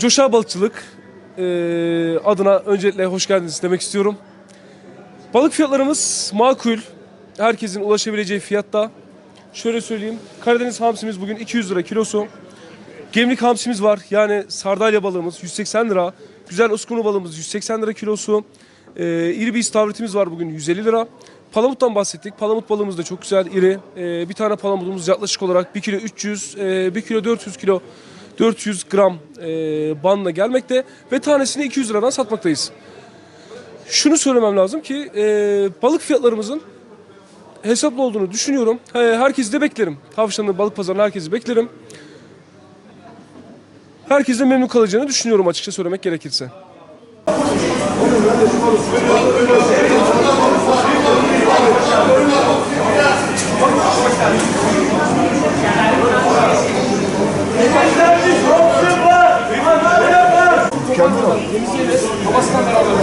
Coşa Balıkçılık eee, adına öncelikle hoş geldiniz demek istiyorum. Balık fiyatlarımız makul. Herkesin ulaşabileceği fiyatta. Şöyle söyleyeyim. Karadeniz hamsimiz bugün 200 lira kilosu. Gemlik hamsimiz var. Yani sardalya balığımız 180 lira. Güzel ıskunu balığımız 180 lira kilosu. Ee, iri bir istavritimiz var bugün 150 lira. Palamuttan bahsettik. Palamut balığımız da çok güzel, iri. Ee, bir tane palamutumuz yaklaşık olarak 1 kilo 300, e, 1 kilo 400 kilo 400 gram e, banla gelmekte ve tanesini 200 liradan satmaktayız. Şunu söylemem lazım ki e, balık fiyatlarımızın hesaplı olduğunu düşünüyorum. He, herkesi de beklerim. Tavşanlı balık pazarına herkesi beklerim. Herkes de memnun kalacağını düşünüyorum açıkça söylemek gerekirse. Mükemmel olur.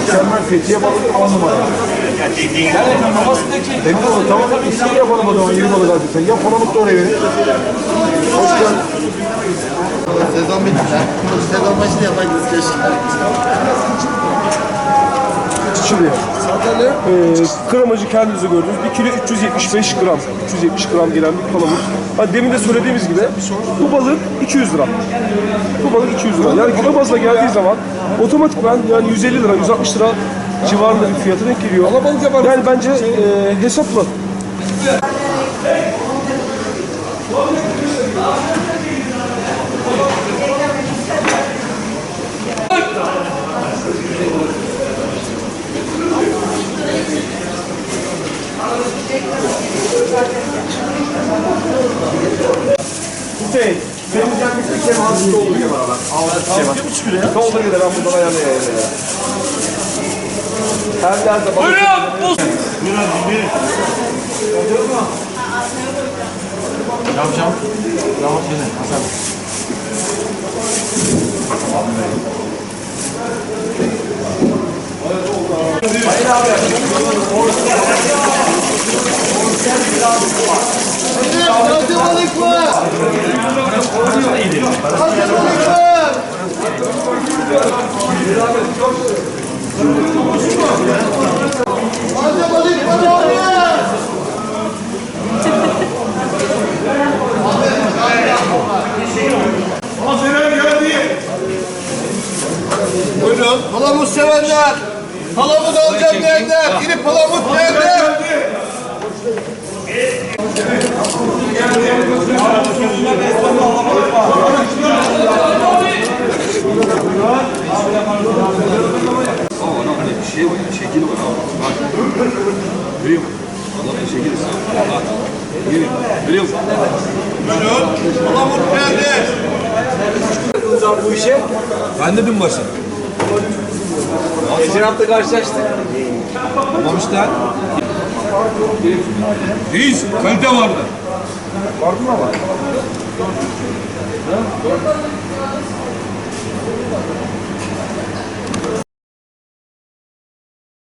Mükemmel Fethiye balık on numara. Demin olur tamam isim yapalım o zaman 20 balık aldık sen. Yap da oraya verin. Hoş geldin. Sezon bitti. Sezon başında yapaydınız keşke. Şuraya. Ee, gramajı kendinize gördünüz. 1 kilo 375 gram. 370 gram gelen bir palamut. Hani demin de söylediğimiz gibi bu balık 200 lira. Bu balık 200 lira. Yani kilo bazla geldiği zaman otomatikman yani 150 lira, 160 lira civarında bir fiyata denk geliyor. Yani bence e, hesaplı. Hüseyin. Senin gelmişsin Kemal hasta olur ya bana. Al bir buçuk liraya. Solda gider ben buradan ayarlayayım ya. Her yerde balık. Taze balık var. Taze balık var. Taze balık var abi. Buyurun. Palamut sevenler. Palamut alacağım diyenler. İri palamut diyenler. Şey var ya, şekil var abi. Bak. Görüyor musun? Adamın şekili. Bak. Görüyor musun? Görüyor musun? Palamut geldi. bu işe? Ben de binbaşı. Geçen hafta karşılaştık. Tamam işte. Reis, kalite vardı. Vardı mı ama?